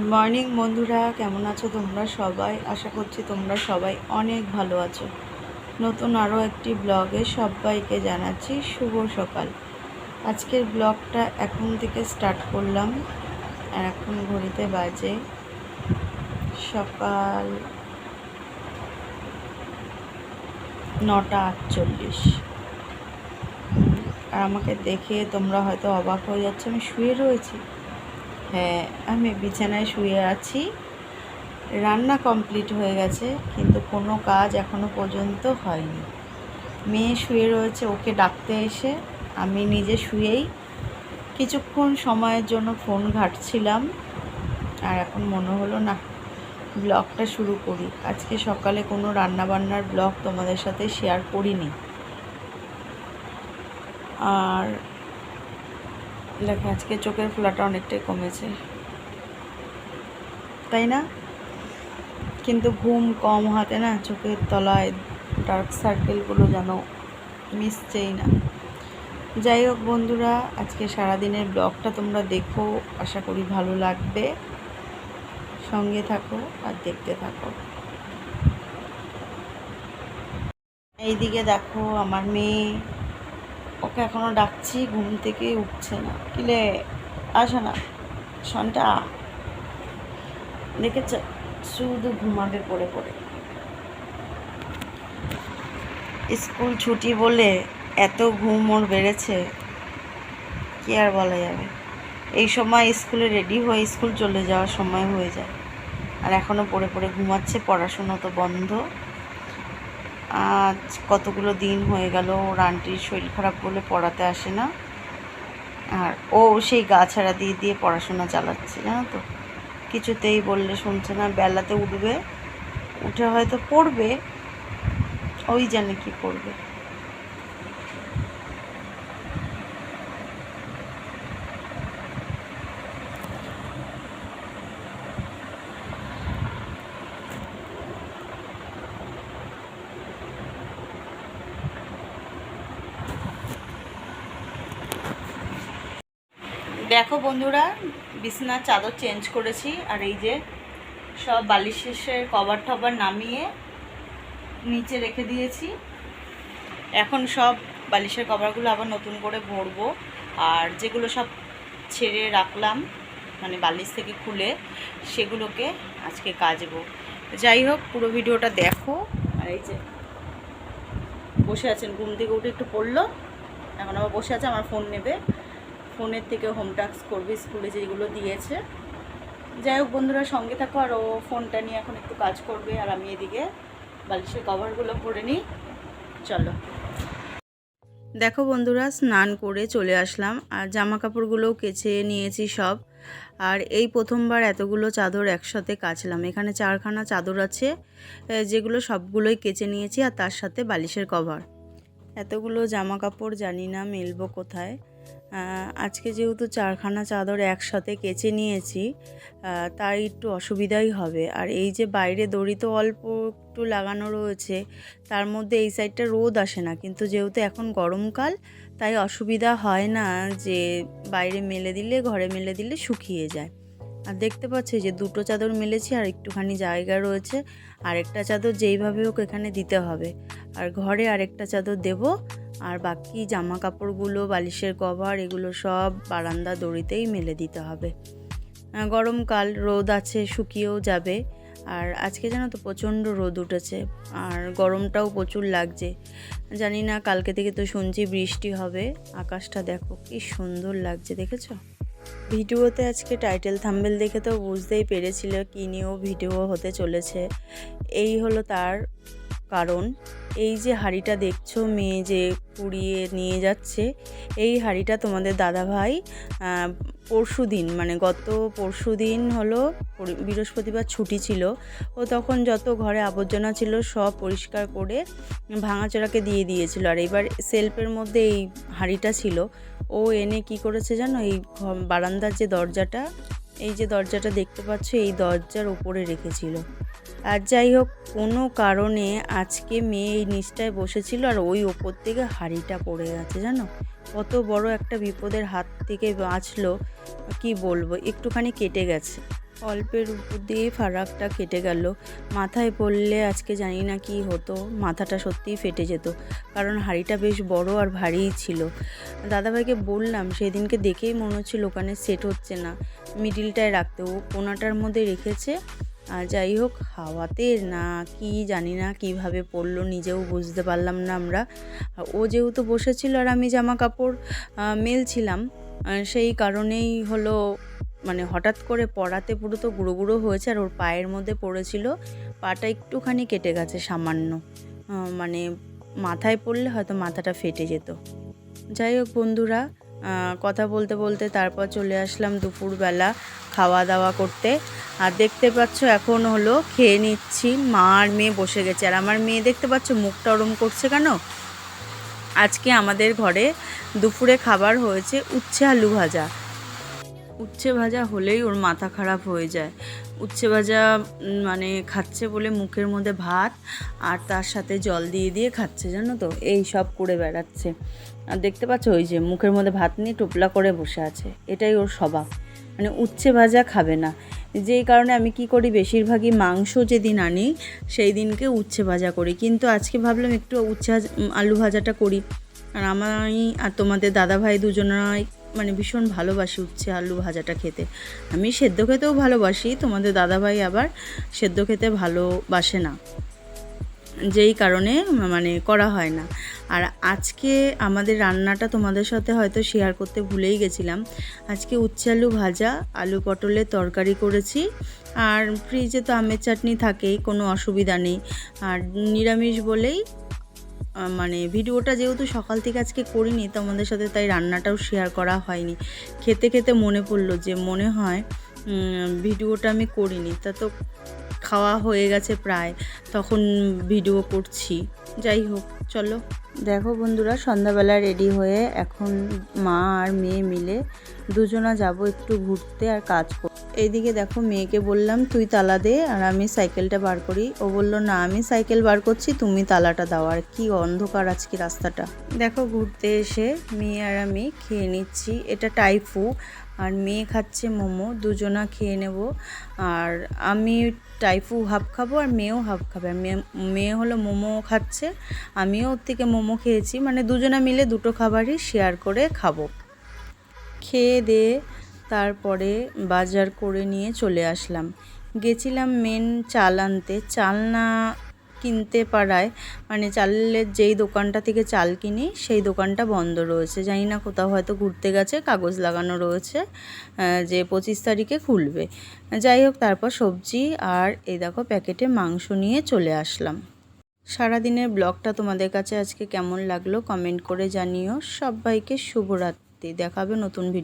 Good morning বন্ধুরা। কেমন আছো তোমরা সবাই? আশা করছি তোমরা সবাই অনেক ভালো আছো। নতুন আরও একটি ব্লগে সবাইকে জানাচ্ছি শুভ সকাল। আজকের ব্লগটা এখন থেকে স্টার্ট করলাম। আর এখন ঘড়িতে বাজে সকাল নটা আটচল্লিশ। আর আমাকে দেখে তোমরা হয়তো অবাক হয়ে যাচ্ছে, আমি শুয়ে রয়েছি। হ্যাঁ আমি বিছানায় শুয়ে আছি। রান্না কমপ্লিট হয়ে গেছে, কিন্তু কোনো কাজ এখনও পর্যন্ত হয়নি। মেয়ে শুয়ে রয়েছে, ওকে ডাকতে এসে আমি নিজে শুয়েই কিছুক্ষণ সময়ের জন্য ফোন ঘাটছিলাম, আর এখন মনে হলো, না, ব্লগটা শুরু করি। আজকে সকালে কোনো রান্নাবান্নার ব্লগ তোমাদের সাথে শেয়ার করিনি। আর দেখো, আজকে চোখের ফোলাটা অনেকটাই কমেছে। তাই না? কিন্তু ঘুম কম হাতে না চোখের তলায় ডার্ক সার্কেলগুলো যেন মিশছেই না। যাই হোক বন্ধুরা, আজকে সারাদিনের ব্লগটা তোমরা দেখো, আশা করি ভালো লাগবে। সঙ্গে থাকো আর দেখতে থাকো। এইদিকে দেখো আমার মেয়ে ওকে এখনও ডাকছি, ঘুম থেকে উঠছে না। কিলে আসো না। সনটা। দেখেছ? শুধু ঘুমাবে পড়ে পড়ে। স্কুল ছুটি বলে এত ঘুম ওর বেড়েছে, কি আর বলা যাবে? এই সময় স্কুলে রেডি হয়ে স্কুল চলে যাওয়ার সময় হয়ে যায়। আর এখনও পড়ে পড়ে ঘুমাচ্ছে, পড়াশুনো তো বন্ধ। আজ কতগুলো দিন হয়ে গেল, ওর আন্টির শরীর খারাপ বলে পড়াতে আসে না। আর ও সেই গা ছাড়া দিয়ে দিয়ে পড়াশোনা চালাচ্ছে, জানো তো? কিছুতেই বললে শুনছে না, বেলাতে উঠবে, উঠে হয়তো পড়বে, ওই জানে কি পড়বে। দেখো বন্ধুরা, বিছনার চাদর চেঞ্জ করেছি আর এই যে সব বালিশের কভার টভার নামিয়ে নিচে রেখে দিয়েছি। এখন সব বালিশের কভারগুলো আবার নতুন করে ভরবো আর যেগুলো সব ছেড়ে রাখলাম মানে বালিশ থেকে খুলে সেগুলোকে আজকে কাচবো। যাই হোক, পুরো ভিডিওটা দেখো। আর এই যে বসে আছেন, ঘুম থেকে উঠে একটু পড়ল, এখন আবার বসে আছে, আমার ফোন নেবে। ফোনের থেকে হোম টাস্ক করবে, স্কুলে যেগুলো দিয়েছে। যাই হোক বন্ধুরা, সঙ্গে থাকো আর ও ফোনটা নিয়ে এখন একটু কাজ করবে আর আমি এদিকে বালিশের কভারগুলো ভরে নিই। চলো। দেখো বন্ধুরা, স্নান করে চলে আসলাম আর জামা কাপড়গুলোও কেচে নিয়েছি সব। আর এই প্রথমবার এতগুলো চাদর একসাথে কাচলাম। এখানে চারখানা চাদর আছে যেগুলো সবগুলোই কেচে নিয়েছি আর তার সাথে বালিশের কভার এতগুলো জামা কাপড় জানি না মেলবো কোথায়। আজকে যেহেতু চারখানা চাদর একসাথে কেচে নিয়েছি তাই একটু অসুবিধাই হবে। আর এই যে বাইরে দড়ি তো অল্প একটু লাগানো রয়েছে, তার মধ্যে এই সাইডটা রোদ আসে না। কিন্তু যেহেতু এখন গরমকাল, তাই অসুবিধা হয় না যে বাইরে মেলে দিলে, ঘরে মেলে দিলে শুকিয়ে যায়। আর দেখতে পাচ্ছি যে দুটো চাদর মেলেছি আর একটুখানি জায়গা রয়েছে। আরেকটা চাদর যেইভাবে হোক এখানে দিতে হবে। আর ঘরে আরেকটা চাদর দেব। আর বাকি জামা কাপড়গুলো বালিশের কভার, এগুলো সব বারান্দা দড়িতেই মেলে দিতে হবে। গরমকাল, রোদ আছে, শুকিয়েও যাবে। আর আজকে জানো তো প্রচণ্ড রোদ উঠেছে, আর গরমটাও প্রচুর লাগছে। জানি না, কালকে থেকে তো শুনছি বৃষ্টি হবে, আকাশটা দেখো কি সুন্দর লাগছে, দেখেছ? ভিডিওতে আজকে টাইটেল থাম্বেল দেখে তো বুঝতেই পেরেছিল কী নিয়েও ভিডিও হতে চলেছে। এই হলো তার কারণ এই যে হাঁড়িটা দেখছ, মেয়ে যে কুড়িয়ে নিয়ে যাচ্ছে, এই হাঁড়িটা তোমাদের দাদাভাই পরশু দিন মানে গত পরশু দিন হলো বৃহস্পতিবার ছুটি ছিল। ও তখন যত ঘরে আবর্জনা ছিল সব পরিষ্কার করে ভাঙাচোরাকে দিয়ে দিয়েছিল। আর এবার সেলফের মধ্যে এই হাঁড়িটা ছিল। ও এনে কি করেছে জানো? এই বারান্দার যে দরজাটা এই যে দরজাটা দেখতে পাচ্ছ, এই দরজার ওপরে রেখেছিল। আর যাই হোক, কোনো কারণে আজকে মেয়ে এই নিচটায় বসেছিল আর ওই ওপর থেকে হাড়িটা পড়ে গেছে, জানো? কত বড় একটা বিপদের হাত থেকে বাঁচলো, কি বলব? একটুখানি কেটে গেছে। অল্পের উপর দিয়ে ফারাকটা কেটে গেল। মাথায় পড়লে আজকে জানি না কি হতো, মাথাটা সত্যিই ফেটে যেত, কারণ হাঁড়িটা বেশ বড় আর ভারীই ছিল। দাদাভাইকে বললাম, সেদিনকে দেখেই মনে হচ্ছিল ওখানে সেট হচ্ছে না। মিডিলটায় রাখতে। ও কোনাটার মধ্যে রেখেছে। আর যাই হোক, হাওয়াতে না কি জানি না কীভাবে পড়ল, নিজেও বুঝতে পারলাম না আমরা। ও যেহেতু বসেছিল আর আমি জামা কাপড় মেলছিলাম সেই কারণেই হলো মানে হঠাৎ করে পড়াতে পুরো তো গুঁড়ো গুঁড়ো হয়েছে আর ওর পায়ের মধ্যে পড়েছিল। পাটা একটুখানি কেটে গেছে সামান্য। মানে মাথায় পড়লে হয়তো মাথাটা ফেটে যেত। যাই হোক বন্ধুরা কথা বলতে বলতে তারপর চলে আসলাম দুপুরবেলা খাওয়া দাওয়া করতে। আর দেখতে পাচ্ছ এখন হলো খেয়ে নিচ্ছি, মা আর মেয়ে বসে গেছে। আর আমার মেয়ে দেখতে পাচ্ছ মুখটা ওরম করছে কেন? আজকে আমাদের ঘরে দুপুরে খাবার হয়েছে উচ্ছে আলু ভাজা। উচ্ছে ভাজা হলেই ওর মাথা খারাপ হয়ে যায়। উচ্ছে ভাজা মানে খাচ্ছে বলে মুখের মধ্যে ভাত আর তার সাথে জল দিয়ে দিয়ে খাচ্ছে, জানো তো? এই সব করে বেড়াচ্ছে। আর দেখতে পাচ্ছ ওই যে মুখের মধ্যে ভাত নিয়ে টোপলা করে বসে আছে। এটাই ওর স্বভাব। মানে উচ্ছে ভাজা খাবে না। যেই কারণে আমি কি করি, বেশিরভাগই মাংস যেদিন আনি, সেই দিনকে উচ্ছে ভাজা করি। কিন্তু আজকে ভাবলাম একটু উচ্ছে আলু ভাজাটা করি। আর আমি আর তোমাদের দাদা ভাই দুজনাই মানে ভীষণ ভালোবাসি উচ্ছে আলু ভাজাটা খেতে। আমি সেদ্ধ খেতেও ভালোবাসি, তোমাদের দাদাভাই আবার সেদ্ধ খেতে ভালোবাসে না। যেই কারণে মানে করা হয় না। আর আজকে আমাদের রান্নাটা তোমাদের সাথে হয়তো শেয়ার করতে ভুলেই গেছিলাম। আজকে উচ্ছে আলু ভাজা, আলু পটলের তরকারি করেছি। আর ফ্রিজে তো আমের চাটনি থাকেই, কোনো অসুবিধা নেই। আর নিরামিষ বলেই মানে ভিডিওটা যেহেতু সকাল থেকে আজকে করিনি তোমাদের সাথে তাই রান্নাটাও শেয়ার করা হয়নি। খেতে খেতে মনে পড়ল যে মনে হয় ভিডিওটা আমি করিনি। তা তো খাওয়া হয়ে গেছে প্রায়, তখন ভিডিও করছি। যাই হোক, চলো। দেখো বন্ধুরা, সন্ধ্যাবেলা রেডি হয়ে এখন মা আর মেয়ে মিলে দুজনা যাব একটু ঘুরতে আর কাজ কর। এইদিকে দেখো মেয়েকে বললাম, তুই তালা দে আর আমি সাইকেলটা বার করি। ও বলল, না, আমি সাইকেল বার করছি, তুমি তালাটা দাও। আর কি অন্ধকার আজকে রাস্তাটা। দেখো ঘুরতে এসে মেয়ে আর আমি খেয়ে নিচ্ছি। এটা টাইফু আর মেয়ে খাচ্ছে মোমো, দুজনা খেয়ে নেব। আর আমি টাইফু হাফ খাব আর মেয়েও হাফ খাবে। আর মেয়ে হলো মোমো খাচ্ছে, আমিও ওর থেকে মোমো খেয়েছি। মানে দুজনা মিলে দুটো খাবারই শেয়ার করে খাব। খেয়ে দিয়ে তারপরে বাজার করে নিয়ে চলে আসলাম। গেছিলাম মেন চাল আনতে। চাল না কিনতে পারায় মানে চালের যেই দোকানটা থেকে চাল কিনি, সেই দোকানটা বন্ধ রয়েছে। জানি না কোথাও হয়তো ঘুরতে গেছে, কাগজ লাগানো রয়েছে যে পঁচিশ তারিখে খুলবে। যাই হোক, তারপর সবজি আর এই দেখো প্যাকেটে মাংস নিয়ে চলে আসলাম। সারাদিনের ব্লগটা তোমাদের কাছে আজকে কেমন লাগল কমেন্ট করে জানিও। সবাইকে শুভরাত্রি। দেখাবে নতুন ভিডিও